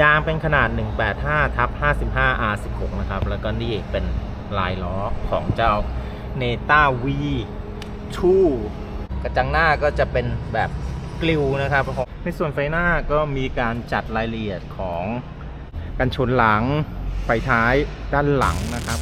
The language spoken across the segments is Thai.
ยางเป็นขนาด 185ทับ55 R16 นะครับ แล้วก็นี่เป็นลายล้อของเจ้า n e t a V 2กระจังหน้าก็จะเป็นแบบกลิวนะครับ ในส่วนไฟหน้าก็มีการจัดรายละเอียดของกันชนหลัง ไฟท้ายด้านหลังนะครับ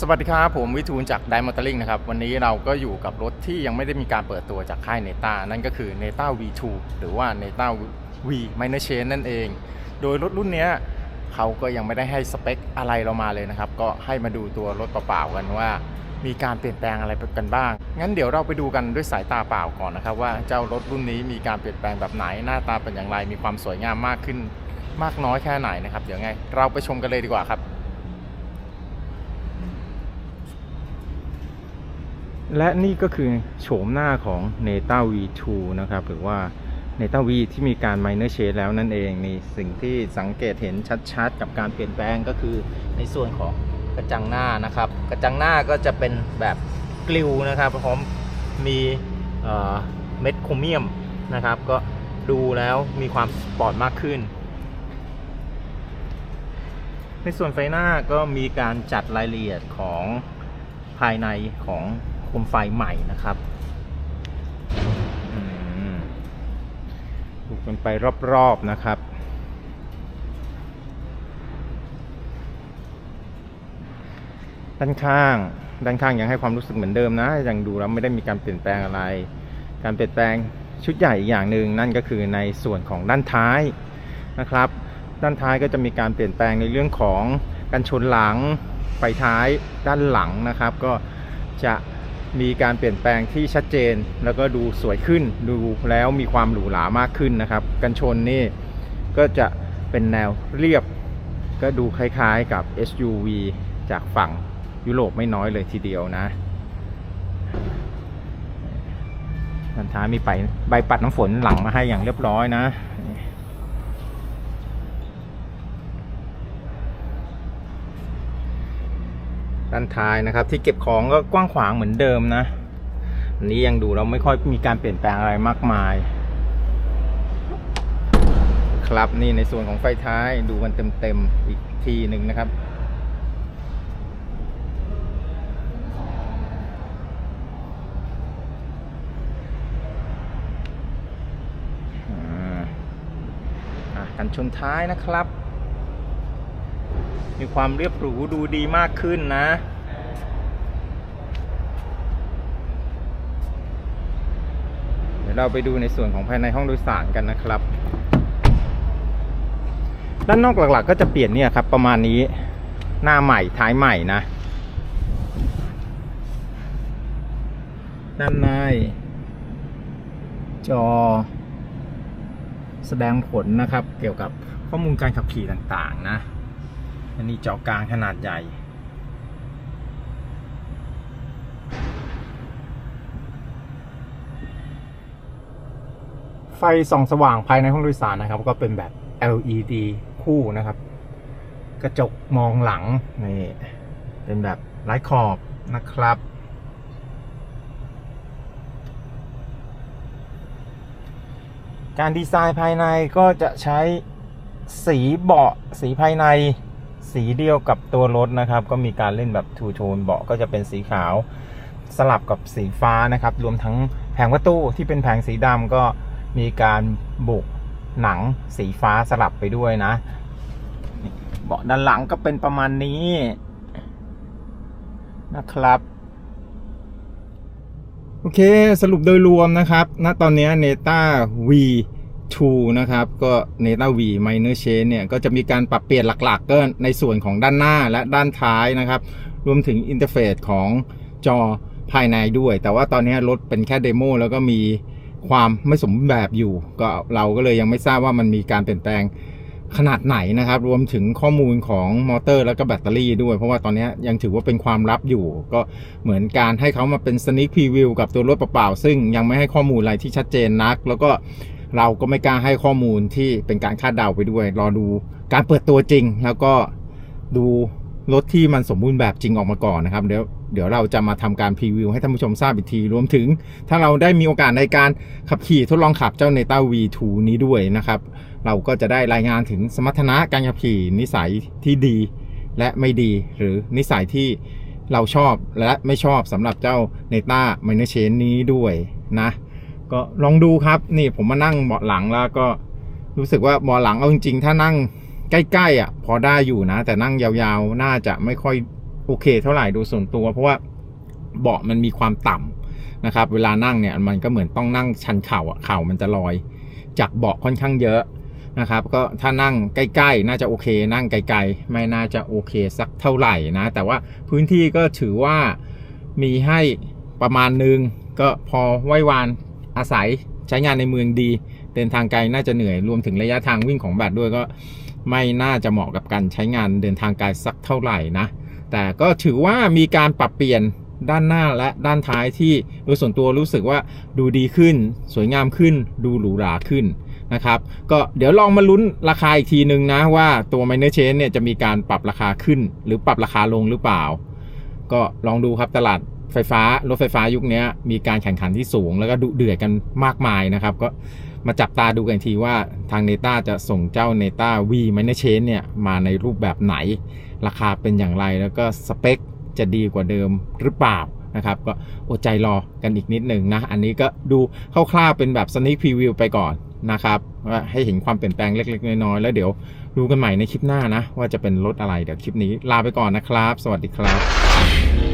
สวัสดีครับผมวิทูลจาก d ดมอเตอร์ลิงนะครับ วันนี้เราก็อยู่กับรถที่ยังไม่ได้มีการเปิดตัวจากค่ายเนต้านั่นก็คือ n e t a V2 หรือว่า n e t a V Minor Chain นั่นเอง โดยรถรุ่นนี้เขาก็ยังไม่ได้ให้สเปคอะไรเรามาเลยนะครับ ก็ให้มาดูตัวรถเปล่าๆกันว่า มีการเปลี่ยนแปลงอะไรกันบ้าง งั้นเดี๋ยวเราไปดูกันด้วยสายตาเปล่าก่อนนะครับ ว่าเจ้ารถรุ่นนี้มีการเปลี่ยนแปลงแบบไหนหน้าตาเป็นอย่างไรมีความสวยงามมากขึ้น มากน้อยแค่ไหนนะครับเดี๋ยวไง เราไปชมกันเลยดีกว่าครับ และนี่ก็คือโฉมหน้าของ n e t a V2 นะครับ หรือว่า n e t a V ที่มีการ minor change แล้วนั่นเองนี่สิ่งที่สังเกตเห็นชัดๆ กับการเปลี่ยนแปลงก็คือในส่วนของกระจังหน้านะครับ กระจังหน้าก็จะเป็นแบบกลิวนะครับพร้อมมีเม็ดโครเมียมนะครับ ก็ดูแล้วมีความสปอร์ตมากขึ้น ในส่วนไฟหน้าก็มีการจัดรายละเอียดของภายในของ มไฟใหม่นะครับดูกันไปรอบๆนะครับ ด้านข้าง ด้านข้างยังให้ความรู้สึกเหมือนเดิมนะ ยังดูแล้วไม่ได้มีการเปลี่ยนแปลงอะไร การเปลี่ยนแปลงชุดใหญ่อีกอย่างหนึ่งนั่นก็คือในส่วนของด้านท้ายนะครับ ด้านท้ายก็จะมีการเปลี่ยนแปลงในเรื่องของกันชนหลังไฟท้ายด้านหลังนะครับ ก็จะ มีการเปลี่ยนแปลงที่ชัดเจน แล้วก็ดูสวยขึ้นดูแล้วมีความหรูหรามากขึ้นนะครับ กันชนนี่ก็จะเป็นแนวเรียบ ก็ดูคล้ายๆกับ SUV จากฝั่งยุโรปไม่น้อยเลยทีเดียวนะด้านท้ายมีใบใบปัดน้ำฝนหลังมาให้อย่างเรียบร้อยนะ ด้านท้ายนะครับ ที่เก็บของก็กว้างขวางเหมือนเดิมนะอันนี้ยังดูเราไม่ค่อยมีการเปลี่ยนแปลงอะไรมากมาย ครับนี่ในส่วนของไฟท้ายดูกันเต็มๆอีกทีหนึ่งนะครับอ่ากันชนท้ายนะครับ มีความเรียบหรูดูดีมากขึ้นนะ เดี๋ยวเราไปดูในส่วนของภายในห้องโดยสารกันนะครับ ด้านนอกหลักๆ ก็จะเปลี่ยนเนี่ยครับ ประมาณนี้หน้าใหม่ท้ายใหม่นะ ด้านในจอ แสดงผลนะครับ เกี่ยวกับข้อมูลการขับขี่ต่างๆ นะ อันนี้จอกลางขนาดใหญ่ ไฟส่องสว่างภายในห้องโดยสารนะครับ ก็เป็นแบบ LED คู่นะครับ กระจกมองหลัง นี่ เป็นแบบไร้ขอบนะครับการดีไซน์ภายในก็จะใช้สีเบาะสีภายใน สีเดียวกับตัวรถนะครับ ก็มีการเล่นแบบทูโทนเบาะก็จะเป็นสีขาวสลับกับสีฟ้านะครับ รวมทั้งแผงประตูที่เป็นแผงสีดำก็มีการบุกหนังสีฟ้าสลับไปด้วยนะ เบาะด้านหลังก็เป็นประมาณนี้นะครับโอเค สรุปโดยรวมนะครับณตอนนี้ Neta 2นะครับก็ Neta V Minor Change เนี่ยก็จะมีการปรับเปลี่ยนหลักๆ ก็ในส่วนของด้านหน้าและด้านท้ายนะครับ รวมถึงอินเทอร์เฟซของจอภายในด้วย แต่ว่าตอนนี้รถเป็นแค่เดโมแล้วก็มีความไม่สมบูรณ์แบบอยู่ ก็เราก็เลยยังไม่ทราบว่ามันมีการเปลี่ยนแปลงขนาดไหนนะครับ รวมถึงข้อมูลของมอเตอร์แล้วก็แบตเตอรี่ด้วย เพราะว่าตอนนี้ยังถือว่าเป็นความลับอยู่ ก็เหมือนการให้เขามาเป็นสนิ k พ r ีวิวกับตัวรถเปล่าๆซึ่งยังไม่ให้ข้อมูลอะไรที่ชัดเจนนัก แล้วก็ เราก็ไม่กล้าให้ข้อมูลที่เป็นการคาดเดาไปด้วย รอดูการเปิดตัวจริง แล้วก็ดูรถที่มันสมบูรณ์แบบจริงออกมาก่อนนะครับ เดี๋ยวเดี๋ยวเราจะมาทำการพรีวิวให้ท่านผู้ชมทราบอีกที รวมถึง ถ้าเราได้มีโอกาสในการขับขี่ทดลองขับเจ้า Neta V2 นี้ด้วยนะครับ เราก็จะได้รายงานถึงสมรรถนะการขับขี่นิสัยที่ดี และไม่ดีหรือนิสัยที่เราชอบและไม่ชอบสำหรับเจ้า Neta Minor Chain นี้ด้วยนะ ก็ลองดูครับ นี่ผมมานั่งเบาะหลังแล้วก็รู้สึกว่าเบาะหลังเอาจริงๆ ถ้านั่งใกล้ๆอะ พอได้อยู่นะ แต่นั่งยาวๆ น่าจะไม่ค่อยโอเค เท่าไหร่ดูส่วนตัว เพราะว่าเบาะมันมีความต่ำนะครับ เวลานั่งเนี่ยมันก็เหมือนต้องนั่งชันเข่าอะเข่ามันจะลอย จากเบาะค่อนข้างเยอะนะครับ ก็ถ้านั่งใกล้ๆ น่าจะโอเค นั่งไกลๆ ไม่น่าจะโอเคสักเท่าไหร่นะ แต่ว่าพื้นที่ก็ถือว่ามีให้ประมาณนึงก็พอไหว้วาน อาศัยใช้งานในเมืองดี เดินทางไกลน่าจะเหนื่อยรวมถึงระยะทางวิ่งของแบตด้วยก็ไม่น่าจะเหมาะกับการใช้งานเดินทางไกลสักเท่าไหร่นะ แต่ก็ถือว่ามีการปรับเปลี่ยนด้านหน้าและด้านท้ายที่โดยส่วนตัวรู้สึกว่าดูดีขึ้น สวยงามขึ้น ดูหรูหราขึ้นนะครับ ก็เดี๋ยวลองมาลุ้นราคาอีกทีนึงนะว่าตัว Minor Chain เนี่ยจะมีการปรับราคาขึ้น หรือปรับราคาลงหรือเปล่า ก็ลองดูครับตลาด ไฟฟ้ารถไฟฟ้ายุคนี้มีการแข่งขันที่สูง แล้วก็ดุเดือดกันมากมายนะครับ ก็มาจับตาดูกันทีว่าทาง Neta จะส่งเจ้า Neta V Minor Chain เนี่ยมาในรูปแบบไหน ราคาเป็นอย่างไรแล้วก็สเปคจะดีกว่าเดิมหรือเปล่านะครับก็อดใจรอกันอีกนิดหนึ่งนะ อันนี้ก็ดูคร่าวๆเป็นแบบ sneak preview ไปก่อนนะครับว่าให้เห็นความเปลี่ยนแปลงเล็กๆ น้อยๆแล้วเดี๋ยวดูกันใหม่ในคลิปหน้านะ ว่าจะเป็นรถอะไรเดี๋ยวคลิปนี้ลาไปก่อนนะครับ สวัสดีครับ